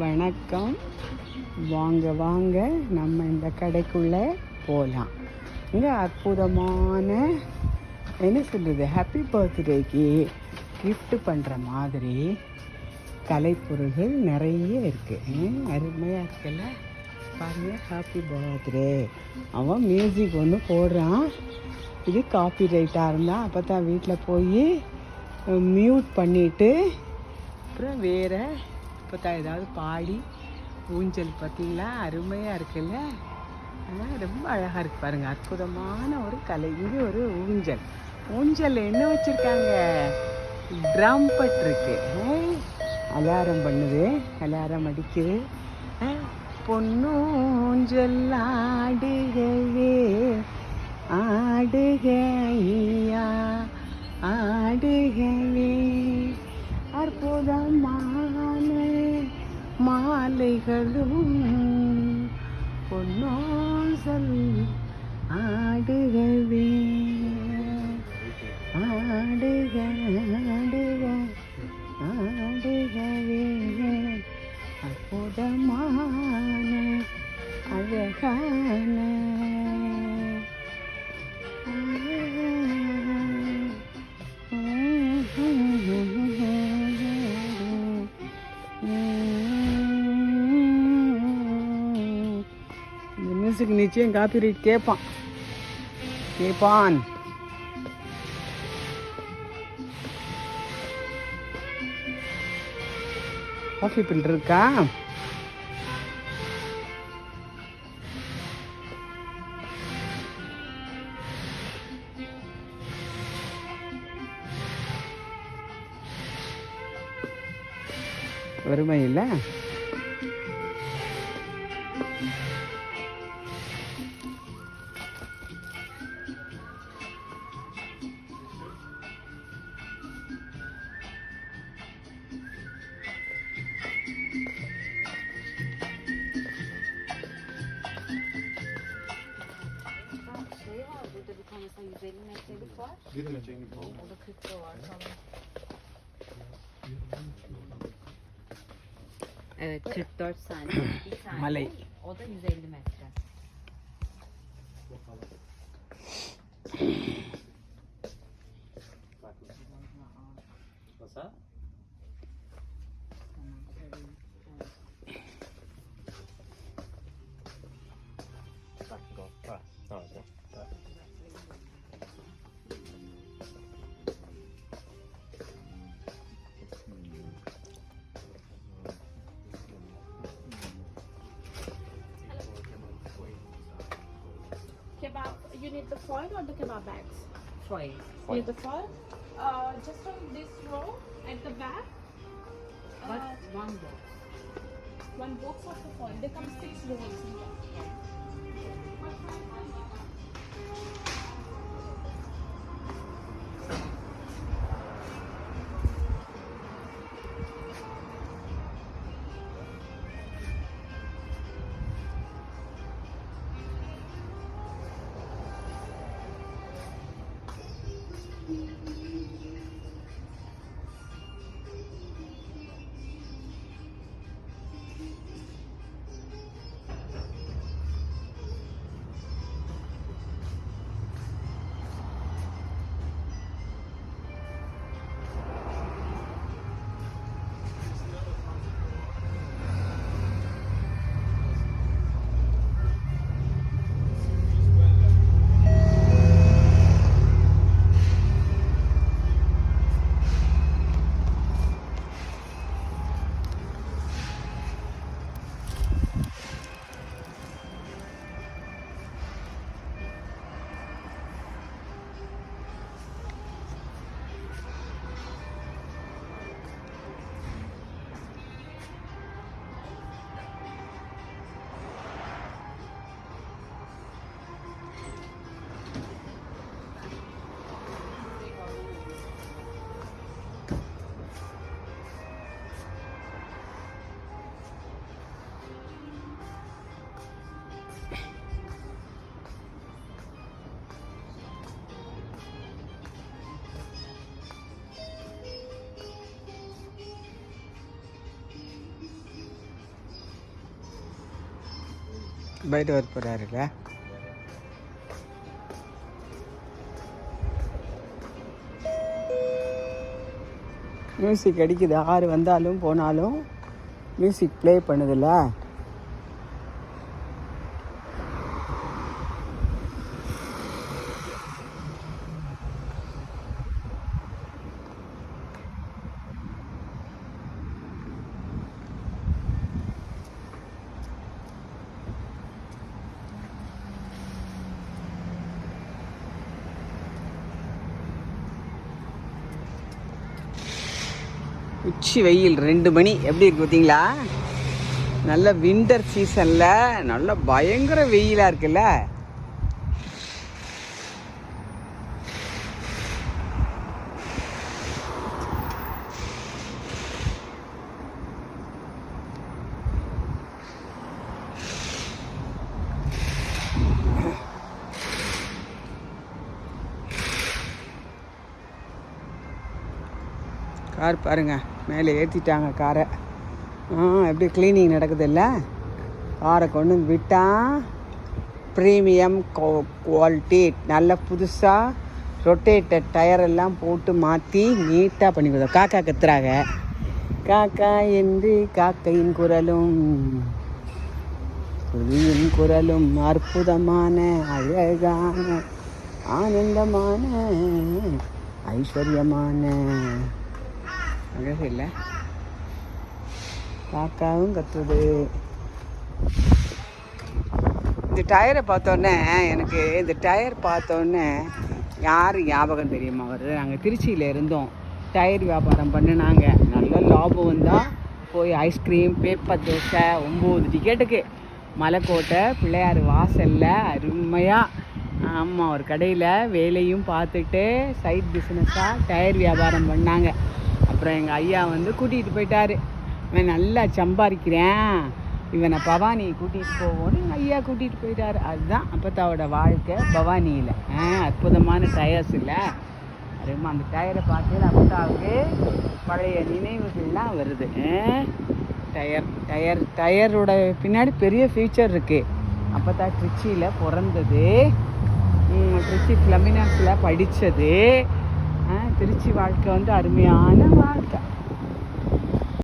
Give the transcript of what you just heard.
வணக்கம். வாங்க வாங்க நம்ம இந்த கடைக்குள்ளே போகலாம் இங்கே அற்புதமான என்ன சொல்கிறது ஹாப்பி பர்த்டேக்கு gift பண்ணுற மாதிரி கலைப்பொருள்கள் நிறைய இருக்குது அருமையாக இருக்குல்ல? பாருங்க ஹாப்பி பர்த்டே அவன் மியூசிக் ஒன்று போடுறான். இது காப்பி ரைட்டாக இருந்தால் அப்போ தான் வீட்டில் போய் மியூட் பண்ணிவிட்டு அப்புறம் வேறு இப்போ தான் ஏதாவது பாடி ஊஞ்சல் பார்த்தீங்களா? அருமையாக இருக்குல்ல? ஆ, ரொம்ப அழகாக இருக்கு பாருங்கள் அற்புதமான ஒரு கலை. இங்கே ஒரு ஊஞ்சல். ஊஞ்சல் என்ன வச்சுருக்காங்க? ட்ரம் பட் இருக்கு. அலாரம் பண்ணுது. அலாரம் அடிக்குது. ஆ, பொன்னூஞ்சல் ஆடுகவே ஆடுகையா. ஆடுகவே அற்புதமான மாலைகளும் பொன்னோசல் ஆடுகவே ஆடுக ஆடுக. இந்த நிச்சயம் காப்பி ரைட் கேட்பான் கேட்பான் காஃபி பில்டர் இருக்கா? வறுமை இல்லை? Evet 44 saniye. Bir tane. Malay. O da 150 metre. Bakalım. Nasıl? Foil or the kebab bags? Foil. You need the foil. Uh, just on this row at the back. But Uh, one box. one box of the foil. There come six rolls in there. Fight வர போகிறாருல்ல music அடிக்குது. யார் வந்தாலும் போனாலும் music play பண்ணுதில்ல? உச்சி வெயில் ரெண்டு மணி. எப்படி இருக்கு பார்த்தீங்களா? நல்ல வின்டர் சீசனில் நல்ல பயங்கர வெயிலாக இருக்குல்ல? கார் பாருங்கள் மேலே ஏற்றிட்டாங்க காரை. ஆ எப்படி க்ளீனிங் நடக்குதுல்ல? காரை கொண்டு வந்து விட்டால் ப்ரீமியம் குவாலிட்டி நல்ல புதுசாக ரொட்டேட்டர் டயரெல்லாம் போட்டு மாற்றி நீட்டாக பண்ணி கொடுத்தோம் காக்கா கத்துறாங்க. காக்கா என்று காக்கையின் குரலும் குருவியின் குரலும் அற்புதமான அழகான ஆனந்தமான ஐஸ்வர்யமான அழகு இல்லை காக்காவும் கத்துது. இந்த டயரை பார்த்தோன்னே எனக்கு இந்த டயர் பார்த்தோன்னே யார் ஞாபகம் தெரியுமா வருது? நாங்கள் திருச்சியில் இருந்தோம். டயர் வியாபாரம் பண்ணினாங்க. நல்ல லாபம் வந்தால் போய் ஐஸ்கிரீம் பேப்பர் தோசை ஒம்பது டிக்கெட்டுக்கு மலைக்கோட்டை பிள்ளையார் வாசலில் அருமையாக ஆமாம் ஒரு கடையில் வேலையும் பார்த்துட்டு சைட் பிஸ்னஸாக டயர் வியாபாரம் பண்ணாங்க. அப்புறம் எங்கள் ஐயா வந்து கூட்டிகிட்டு போயிட்டாரு. இவன் நல்லா சம்பாதிக்கிறேன் இவனை பவானி கூட்டிகிட்டு போவோன்னு எங்கள் ஐயா கூட்டிகிட்டு போயிட்டாரு. அதுதான் அப்பத்தாவோட வாழ்க்கை பவானியில். ஆ அற்புதமான டயர்ஸ் இல்லை. அதுமா அந்த டயரை பார்த்து அப்பத்தாவுக்கு பழைய நினைவுகள்லாம் வருது. டயர் டயர் டயரோட பின்னாடி பெரிய ஃபியூச்சர் இருக்குது அப்பத்தா ட்ரிச்சியில் பிறந்தது. ட்ரிச்சி திருச்சி ஃப்ளமினாஸில் படித்தது திருச்சி வாழ்க்கை வந்து அருமையான வாழ்க்கை.